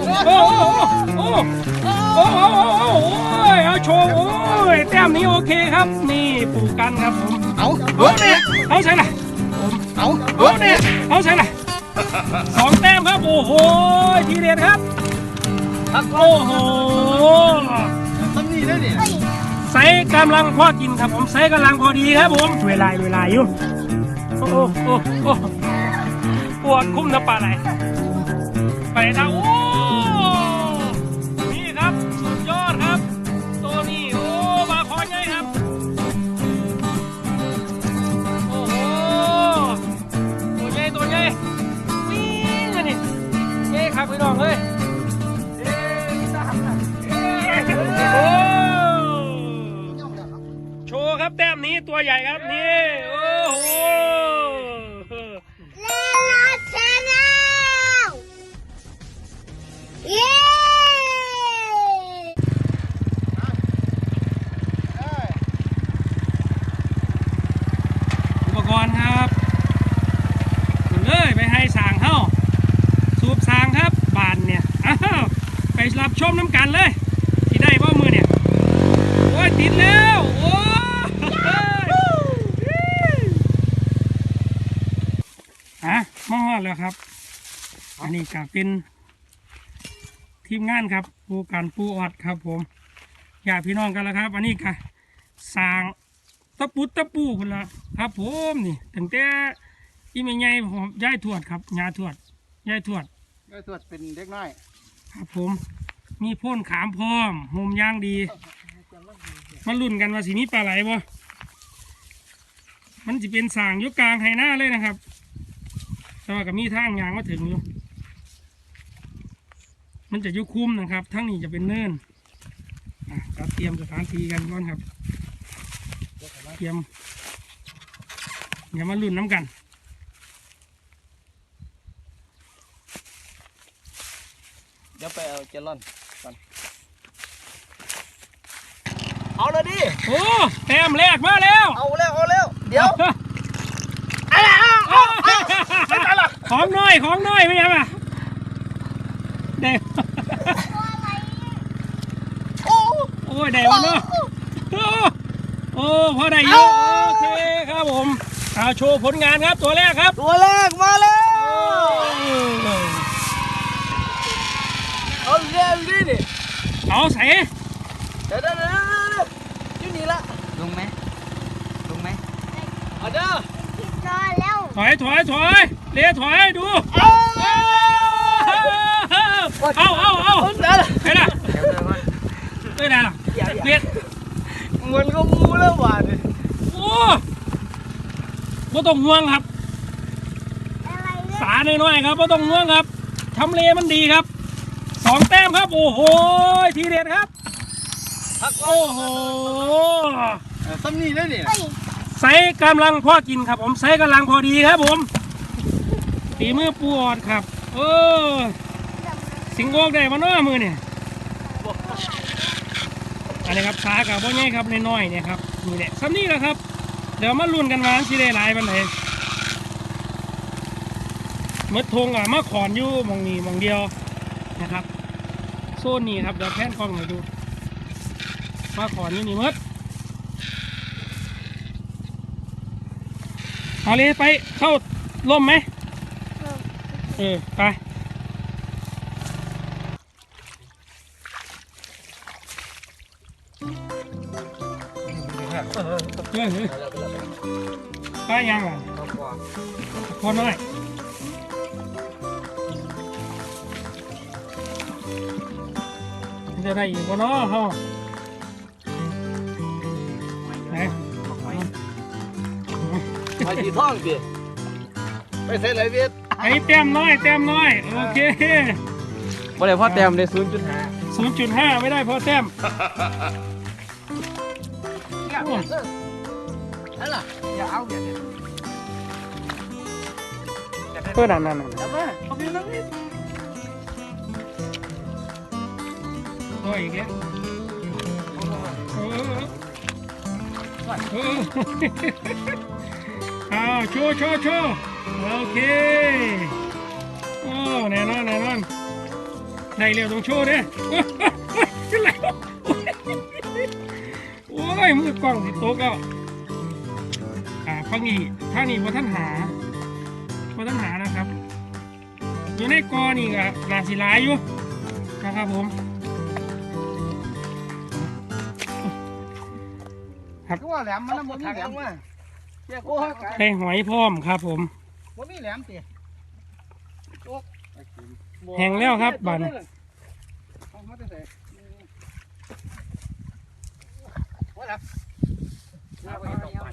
โอ้โอ้โอ้โอ้โอ้โอ้โอ้ยเอาโชว์โอ้ยแต้มนี้โอเคครับ นี่ปูกันครับผมเอาโอ้เนี่ยเอาใช่ละเอาโอ้เนี่ยเอาใช่ละสองแต้มครับโอ้โหทีเด็ดครับโอ้โหต้นนี้ได้เนี่ยใส่กำลังพอกินครับผมใส่กำลังพอดีครับผมเวลาเวลาอยู่โอ้โอ้โหป วดคุ้มน้ำปลาไหลไปนะโอ้นี่ครับ สุดยอดครับ ตัวนี้โอ้มาคอใหญ่ครับ โอ้โหตัวใหญ่ตัวใหญ่วิ่งเลยนี่เอ้ครับพี่น้องเอ้ยเอ้ตามนะโอ้โชว์ครับแต้มนี้ตัวใหญ่ครับนี่ เย้อุปกรณ์ครับขึ้นเลยไปให้สางเข้าสูบสางครับ บานเนี่ย อ้าว ไปรับชมน้ำกันเลย ที่ได้บ่มือเนี่ย โอ้ย ติดแล้ว โอ้ยอะมอดแล้วครับ อันนี้ก็เป็น ทีมงานครับปูการปูออดครับ ผมญาติพี่น้องกันแล้วครับ อันนี้ก็สร้างตะปุดตะปูคนละครับ ผมนี่ตั้งแต่อีเมยใหญ่ผมยายทวดครับยาทวดยายทวดก็ตรวจเป็นเด็กน้อยครับผม มีโพ่นขามพร้อมโฮมย่างดีมาลุ้นกันว่าสีนี้ปลาไหลบ่มันจะเป็นสางอยุกกลางไหหน้าเลยนะครับ แต่ว่าก็มีทางยางมาถึงอยู่ มันจะอยุคุ้มนะครับทั้งนี้จะเป็นเนินอะก็เตรียมสถานที่กันก่อนครับ เตรียมอย่ามาลุ้นน้ำกันเดี๋ยวไปเอาเจลอนก่อนเอาเลยดิโอ้แต้มแรกมาแล้ว เอาแล้วเอาแล้วเดี๋ยวของน้อยของน้อยไม่ยังอะ เด็กโอ้โอ้ยได้วันเนาะโอ้โอ้พอได้เยอะโอเคครับผมเอาโชว์ผลงานครับตัวแรกครับตัวแรกมาแล้วโอ้เอาเร็วดิดิเอาใส่เดี๋ยวเดี๋ยวเดี๋ยวเดี๋ยวอยู่นี่ละลงไหมลงไหมเอาเด้อผิดรอแล้วถอยถอยถอยเลี้ยถอยดู เอาเอาเอาเดี๋ยวไปละเดี๋ยวเดี๋ยวก่อนไปละเลียดเหมือนก็มูแล้วหวานโอ้บ่ต้องห่วงครับอะไรเนี่ยสาน้อยๆครับบ่ต้องห่วงครับทำเลมันดีครับสองแต้มครับ โอ้โหทีเด็ดครับโอ้โหต้นนี้ได้เนี่ยใส่กำลังพอกินครับ ผมใส่กำลังพอดีครับผมตีมือปูออดครับ เออ สิงโกกได้มาน้อมือเนี่ยอันนี้ครับขากับบ่ใหญ่ครับน้อยๆเนี่ยครับนี่แหละซ้ำนี่แหละครับ เดี๋ยวมาลุ้นกันว่าสิได้หลายปันไหนมดทงอะมาขอนอยู่หมองนี้หมองเดียวนะครับ โซนนี้ครับเดี๋ยวแพนกล้องหน่อยดูมาขอนอยู่นี่หมดเอาเลยไปเข้าร่มไหมเออไป อเออไปยังอะพอน้อยมันจะได้อีกบ่เนาะเฮาไหนมาสีท่องดิไปใส่ไหนเวียดไอ้แต้มน้อยแต้มน้อย โอเคบ่ได้พ่อแต้มได้ศูนย์จุดห้า0.5ไม่ได้เพราะแต้มโอ้ยนั่นล่ะอย่าเอาอย่าเนี่ยเพื่อนนั่นนั่นนั่นจับมาเอาไปนั่งนี่โอ้ยอีกแล้วเออเอออ้าวโชว์โชว์โชว์โอเคแน่นอนแน่นอนได้เร็วต้องโชว์เด้โอ้ยขึ้นแล้วโอ้ยมือกล้องสิโต๊ะก็อ่า ฟังนี้ทางนี้ว่าท่านหาว่าท่านหานะครับ อยู่ในกอนี่ก็นาสิหลายอยู่นะครับผมคือว่าแหลมมันบ่มีแหลมว่ะเจ้าโก้ฮักใส่หอยพร้อมครับ ผมบ่มีแหลมติแห้งแล้วครับบัดนเอามาแต่ใส่ว่าล่ะ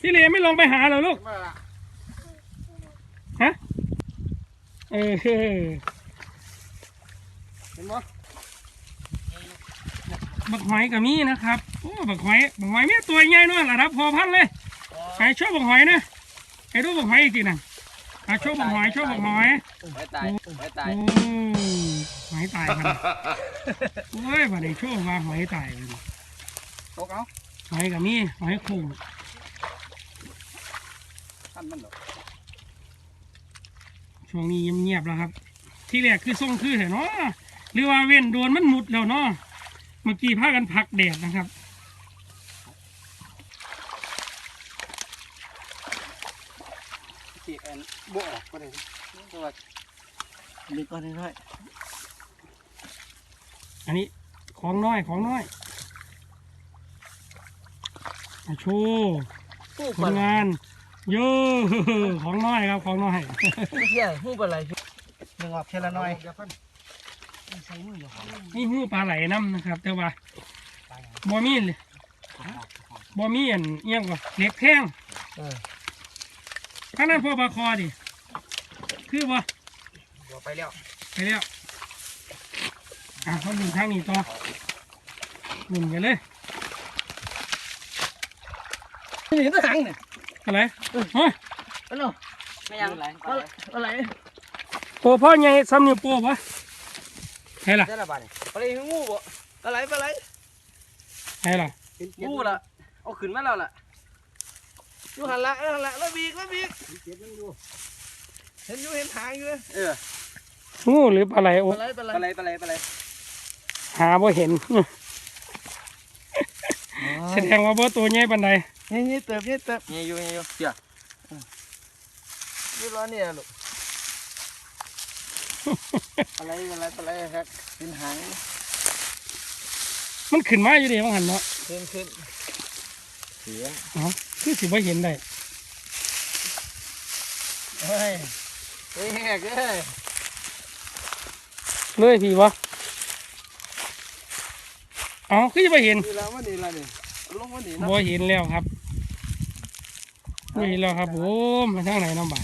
พี่เลไม่ลงไปหาเหรอลูกมาละเออ เห็นบ่บักหอยกับมีนะครับ โอ้บักหอยบักหอยเนี่ยตัวใหญ่เนอะระดับพอพันเลยไอ้โชว์บักหอยนะไอ้ดูบักหอยอีกทีนะอะโชว์บักหอยโชว์บักหอยไว้ตายไว้ตายโอ้หอยตายกันโอ้ยบัดนี้โชว์มาหอยตายเลยตกเอา หอยกับมีหอยโข่งท่านมันดอกช่วงนี้เงียบๆแล้วครับ ที่แรกคือส่งคือเห็นเนาะหรือว่าเว้นโดนมันหมุดแล้วเนาะเมื่อกี้พากันพักแดดนะครับสิอันบ่ออกบ่ได้แต่ว่ามีก่อนน้อยอันนี้ของน้อยของน้อยอะ โชว์ผู้ผลงานเยอะของน้อยครับของน้อยเที่ยผู้บ่ไหลนึงออกเทละน้อยอย่าเพิ่นนี่หูปลาไหลน้ำนะครับ แต่ว่าบ่มีเลยบ่มีอันเอียงกว่าเหล็กแท่งเออข้างนั้นพวกปลาคอดิคือบ่บ่ไปแล้วไปแล้วอะเขาดึงทางนี้ต่อหมุนกันเลย นี่ทหารนี่อะไรเฮ้ยอันเนาะไม่ยังไรอะไรโปพ่อใหญ่ซ้ำนิ้วโป้ปะใช่ล่ะได้ละบาดนี่ปลาไหลงูบ่ปลาไหลปลาไหลใช่ล่ะงูละเอาขึ้นมาแล้วล่ะอยู่หันละเออหันละแล้วบีกแล้วบีกเห็นอยู่เห็นหางอยู่เอองูหรือปลาไหลโอ้ปลาไหลปลาไหลปลาไหลปลาไหลปลาไหลหาบ่เห็น แสดงว่าบ่ตัวใหญ่ปานใด นี่นี่เติบนี่เติบเงี้ยอยู่เงี้ยอยู่เดี๋ยวนี่ร้อนเนี่ยลูกอะไรอะไรอะไรครับเป็นหางมันขึ้นมาอยู่ดีว่าหันเนาะขึ้นขึ้นเสียอ๋อคือสิบ่เห็นได้เฮ้ยเฮ้ยแหกเอ้ยเลยพี่วะอ๋อคือจะบ่เห็นนี่ละมันนี่ละนี่ลงมันนี่นะบ่เห็นแล้วครับบ่เห็ นแล้วครับผมมาทางไหนน้องบ่า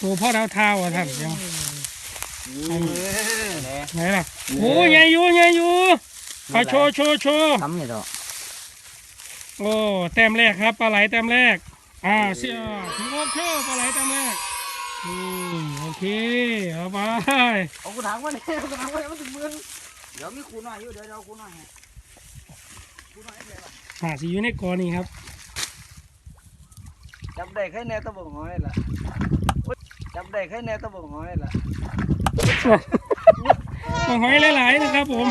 ตัวพ่อเท้าเท้าอะท่านยังเฮ้ยไหนล่ะโอ้ยใหญ่อยู่ใหญ่อยู่เอาโชว์โชว์โชว์ทำเนี่ยต่อโอ้แต้มแรกครับปลาไหลแต้มแรกอ่าเสียถึงโอเคปลาไหลแต้มแรกนี่โอเคเอาไปเอากูถามว่าเนี่ยเอากูถามว่าเนี่ยมันถึงมือเดี๋ยวมีคูน้อยอยู่เดี๋ยวเราคูน้อยหาสีอยู่ในกอนี่ครับ จับได้แค่แนวตะบงหอยล่ะจับได้แค่แนวตะบงหอยล่ะหหอยหลายๆนะครับผม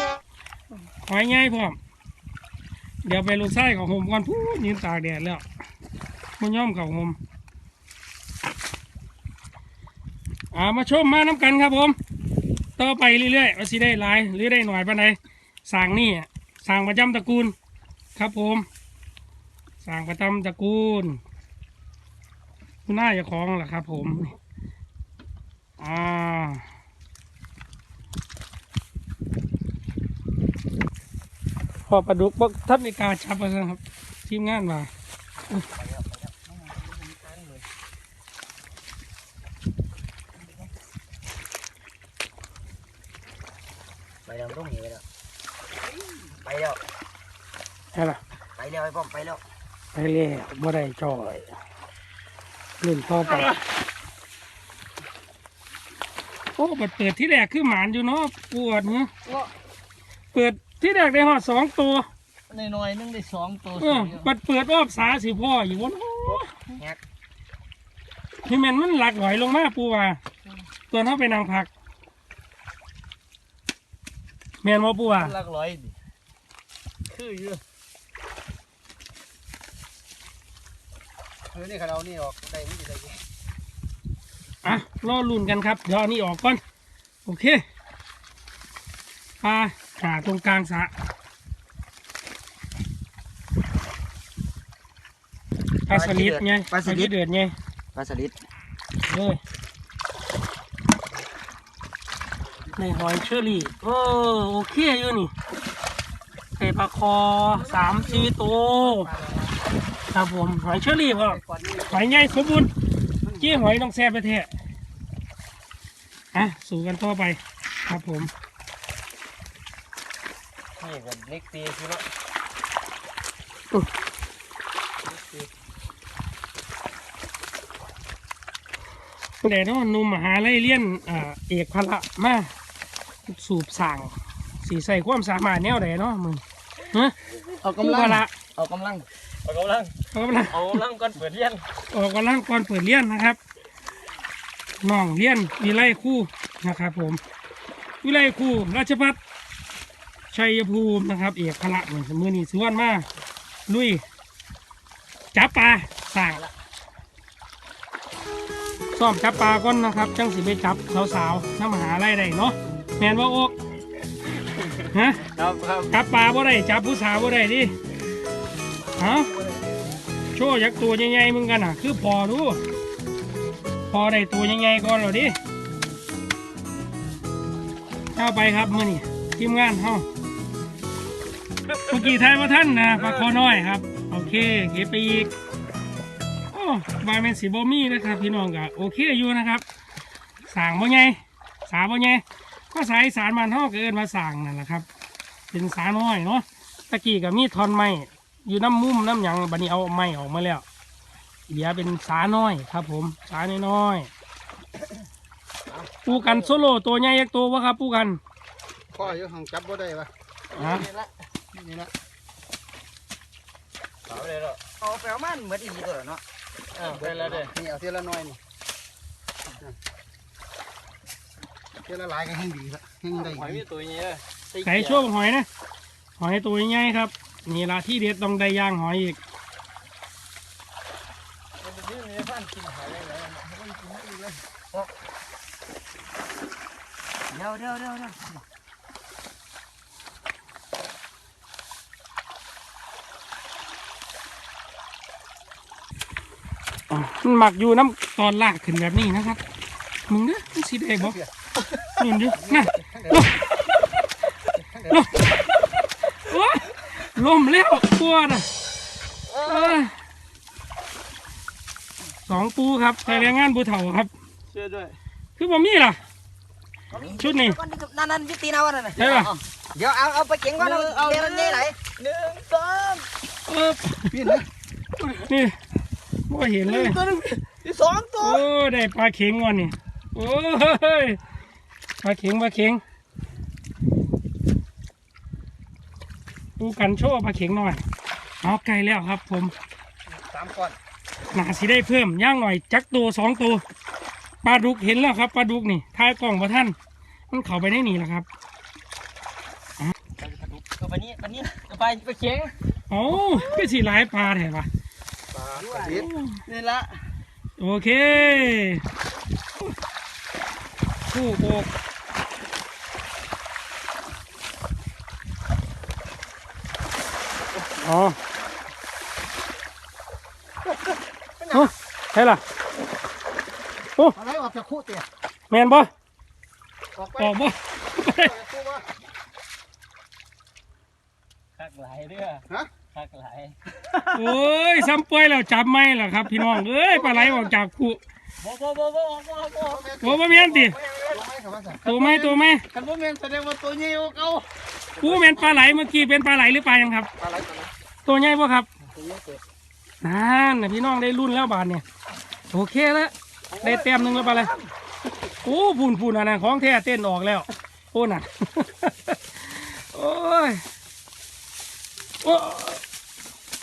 หอยง่ายพร้อมเดี๋ยวไปลูกไส้ของผมก่อนพูดยืนตากแดดแล้วมันย่อมเข่าผมอ่ามาชมมาน้ำกันครับผม ต่อไปเรื่อยๆว่าสิได้หลายหรือได้หน่อยปานใดสร้างนี่สร้างประจำตระกูลครับผมสร้างประจำตระกูล คุณน่าจะคล้องแหละครับ ผม อ่า พอปลาดุกบอกทับในกล้าจับมาครับ ทีมงานมาไปแล้วต้องหนีไปแล้ว ไปแล้วใช่ล่ะไปแล้วไอ้ป้อมไปแล้ว ไปเรียบ่ได้จ่อย เล่นต่อไปโอ้เปิดเปิดที่แรกคือหมานอยู่เนาะปวดเนาะเปิดที่แรกได้หอดสองตัวในหน่อยนึงได้สองตัวเออเปิดเปิดรอบสาสิพ่ออยู่วะเนาะพี่แมนมันหลักหอยลงมาปูว่าอืมตัวเท่าไปนางผักแมนว่าปูอะหลักร้อยดิคืออยู่ เออนี่ขาเรานี่ออกได้ไม่ได้กี่อะรอลุ่นกันครับเดี๋ยวอันนี้ออกก่อนโอเคปลาหาตรงกลางสระปลาสลิดไงเดือดไงปลาสลิดเลยในหอยเชอรี่โอ้โอเคอยู่นี่ใส่ปลาคอสามสี่ตัว ครับผมหอยเชอรี่พ่อก่อนนี่หอยใหญ่สมบูรณ์จี้หอยต้องแซ่บไปเทะอะสู่กันต่อไป ครับผมนี่กันเล็กตีคือว่าเดี๋ยวเนาะหนุ่มมหาลัยเรียนอ่าเอกพละมาสูบสั่งสีใส่ความสามารถแนวใดเนาะมึงฮะเอาผู้กำลัพงละเอากำลัง เอากำลังเอากำลังเอากำลังก่อนเปิดเรียนออกกำลังก่อนเปิดเรียนนะครับน้องเรียนวิไลครู่นะครับ ผม วิไลครู่ราชพัฒชัยภูมินะครับ เอกพละมือมือนี่สวนมาลุยจับปลาสั่งซ้อมจับปลาก่อนนะครับ จังสิไปจับสาวๆน้ำมหาลัยได้เนาะแมนว่าโอกฮะครับครับจับปลาบ่ได้จับผู้สาวบ่ได้ดิ ฮะโชว์ยักตัวใหญ่ๆมึงกันอะ คือพอรู้พอได้ตัวใหญ่ๆก่อนเหรอดิเข้าไปครับมื่อนี่ทีมงานเฮาเมื่อกี้ทายว่าท่านนะปลาคอน้อยครับ โอเคเก็บไปอีกโอ้บาเมนสีบอมี่นะครับพี่น้องก็โอเคอยู่นะครับสางบ่ใหญ่สาบ่ใหญ่ก็สายสารมันเฮาเอิ้นว่าสางนั่นแหละครับ เป็นสาน้อยเนาะตะกี้ก็มีทอนไม้ อยู่น้ำมุมน้ำหยังบัดนี้เอาไม้ออกมาแล้วเหลือเป็นสาน้อยครับ ผมสาน้อยๆปูกันโซโล่ตัวใหญ่ยักตัววะครับปูกันข้ออยู่ห้องจับบ่ได้ปะฮะนี่ละนี่ละเอาเลยเหรอเอาไปเอามันเหมือนอีกตัวเนาะอ้าวได้แล้วเด้นี่เอาเทียละน้อยนี่เทียละหลายก็แห้งดีละแห้งได้หอยมีตัวนี้ใส่ช่วงหอยนะหอยตัวใหญ่ครับ นี่ละที่เด็ดต้องได้ย่างหอยอีกเดี๋ยวเดี๋ยวเดี๋ยวเดี๋ยวมันหมักอยู่น้ำตอนลากขึ้นแบบนี้นะครับ มึงเด้อมันสีแดงบ่นี่ดิน่ะลมลมโอ้ย ลมแล้วกลัวนะเอ้ยสองปูครับใส่แรงงานบูเถ่าครับ เชื่อด้วย คือบ่มีล่ะ ชุดนี้นั่นนั่นยุตินาวันนั่นใช่ป่ะเดี๋ยวเอาเอาไปเก่งก่อนเอาเดี๋ยวนี่ไหนหนึ่งสองเออพี่นะนี่บ่เห็นเลยตัวนึงที่สองตัวโอ้ได้ปลาเข็งวันนี่โอ้ยปลาเข็งปลาเข็ง ปูกันโชว์ปลาเข็งหน่อยเอาไกลแล้วครับ ผมสามก้อนหนาสิได้เพิ่มย่างหน่อย จักตัวสองตัวปลาดุกเห็นแล้วครับปลาดุกนี่ท้ายกล่องพระท่านมันเข้าไปได้นี่แหละครับตัวนี้ตัวนี้ไปไปเก่งโอ้ก็สิหลายปลาแถวะปลาสลิดนี่ละโอเคคู่โบก อ๋อโอ้ใช่ล่ะอะไรออกจากคู่เตี้ยแมนบ่ออกไปออกบ่คู่ว่าคักหลายเด้อฮะคักหลายโอ้ยซ้ำป่วยแล้วจับไม่ล่ะครับ พี่น้องเอ้ยปลาไหลออกจากคู่ บ่บ่บ่บ่บ่บ่โอ้บ่แม่นติตัวไม่ตัวไหมตัวไหมคันว่แม่นแสดงว่าตัวนี้เอากูแม่นปลาไหลเมื่อกี้เป็นปลาไหลหรือปลายังครับ ปลาไหลตัวนั้นตัวใหญ่ป่ครับนั่นนะพี่น้องได้รุ่นแล้วบาทเนี่ยโอเคแล้วได้เต็มหนึ่งแล้วปลาไหลโอ้พูนพูนอันนั้นของแท้เต้นออกแล้วโอ้น่ะโอ้ยโอ้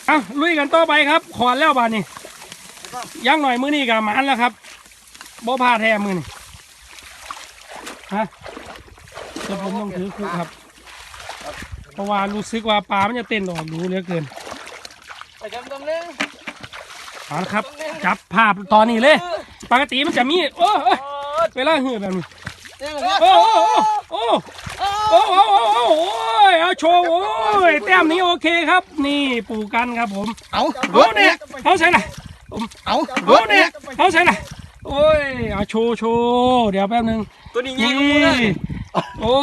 เอาลุยกันต่อไปครับขอนแล้วบาทนี่ ยังหน่อยมือนี่กับมันแล้วครับบ่พาแทมือนี่ฮะแต่ผมต้องถือคู่ครับเพราะว่ารู้สึกว่าปลามันจะเต้นออกรู้เหลือเกินไปจำตรงนึงเอาละครับ จับภาพตอนนี้เลยปกติมันจะมีโอ้ยไปล่าเหือแบบนี้โอ้โอ้โอ้โอ้โอ้โอ้ยเอาโชว์โอ้ยแต้มนี้โอเคครับ นี่ปูกันครับผม เอาโอ้เนี่ยเอาใช่ไหม เอาโอ้เนี่ยเอาใช่ไหมโอ้ยเอาโชว์โชว์เดี๋ยวแป๊บนึงตัวนี้ยินี่งกูเลยโอ้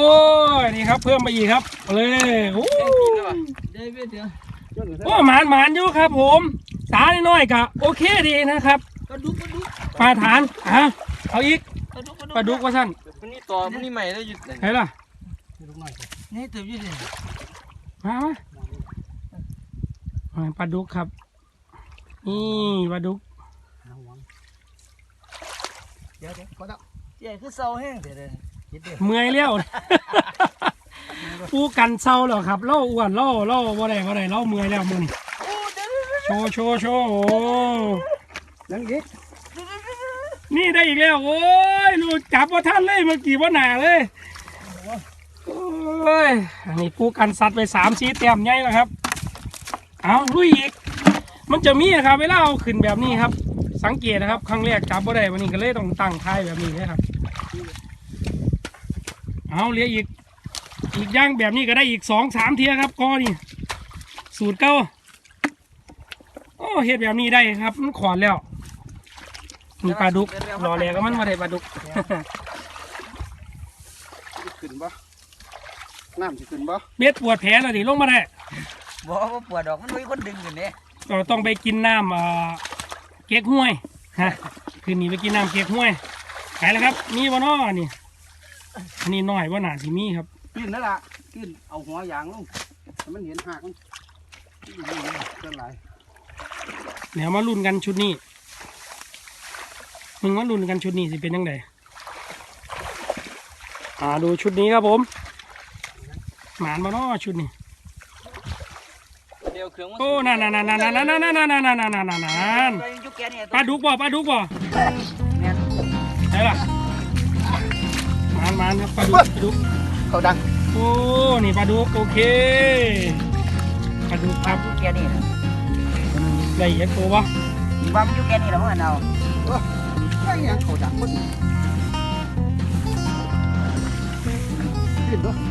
ยนี่ครับเพิ่มไปอีกครับเอาเลยโอ้เดี๋ยวเดี๋ยวโอ้หมานหมานอยู่ครับผมสาน้อยๆกะโอเคดีนะครับกระดุกกระดุกปลาฐานอะเอาอีกกระดุกกระดุกปลาดุกว่าสั้นมันนี่ต่อมันนี่ใหม่ได้หยุดเลยไหนล่ะนี่เติมยืดเลยมามาอ่าปลาดุกครับ นี่ปลาดุกเดี๋ยวเดี๋ยวพอแล้วใหญ่คือเสาแห้งเดี๋ยวเดี๋ยวคิดเดี๋ยวเมื่อยแล้วปูกันเศร้าเหรอครับเล่าอ้วนเล่าเล่าว่าไรว่าไรเล่าเมื่อยแล้วมึงโชว์โชว์โชว์โอ้นั่งดินี่ได้อีกแล้วโอ้ยลูกจับว่าท่านเลยเมื่อกี้ว่าหนาเลยโอ้ยอันนี้ปูกันสัตว์ไปสามสีเต็มใหญ่แล้วครับ เอาลุยอีก มันจะมีนะครับ เวลาเอาขึ้นแบบนี้ครับ สังเกตนะครับ ครั้งแรกจับว่าได้วันนี้ก็เลยต้องตั้งท้ายแบบนี้นะครับ เอาเหลืออีก อีกอย่างแบบนี้ก็ได้อีกสองสามเทียครับก็นี่สูตรเก้าโอ้เฮ็ดแบบนี้ได้ครับ มันขอนแล้วมีปลาดุกรอแลก็มันมาได้ปลาดุกขึ้นบ่น้ำจะขึ้นบ่เบ็ดปวดแผลแล้วดิลงมาได้บอกว่าปวดดอกมันมีคนดึงอยู่เนี่ย ก็ต้องไปกินน้ำเอ่อเก๊กห้วยฮะคืนนี้ไปกินน้ำเก๊กห้วยขายแล้วครับ มีบ่น้อนี่อันนี้น้อยว่าหนาสิมีครับขึ้นนั่นล่ะขึ้นเอาหัวยางลงให้มันเห็นหากมันเท่าไหร่เดี๋ยวมาลุ้นกันชุดนี้มึงว่าลุ้นกันชุดนี้สิเป็นยังไงอ่าดูชุดนี้ครับผมหมานมาน้อชุดนี้ เดี๋ยวเครื่องมันโอ้นั่นนั่นนั่นนั่นนั่นนั่นนั่นนั่นนั่นนั่นนั่นนั่นนั่นยุคแกเนี่ยปลาดุกบ่ปลาดุกบ่แม่นไหนล่ะหมานหมานครับปลาดุกปลาดุกเขาดังโอ้นี่ปลาดุกโอเคปลาดุกครับยุคแกนี่นะได้เห็นตัวบ่ว่ามันยุคแกนี่เราเมื่อเอาไอ้ยังเขาดังมันขึ้นด้วย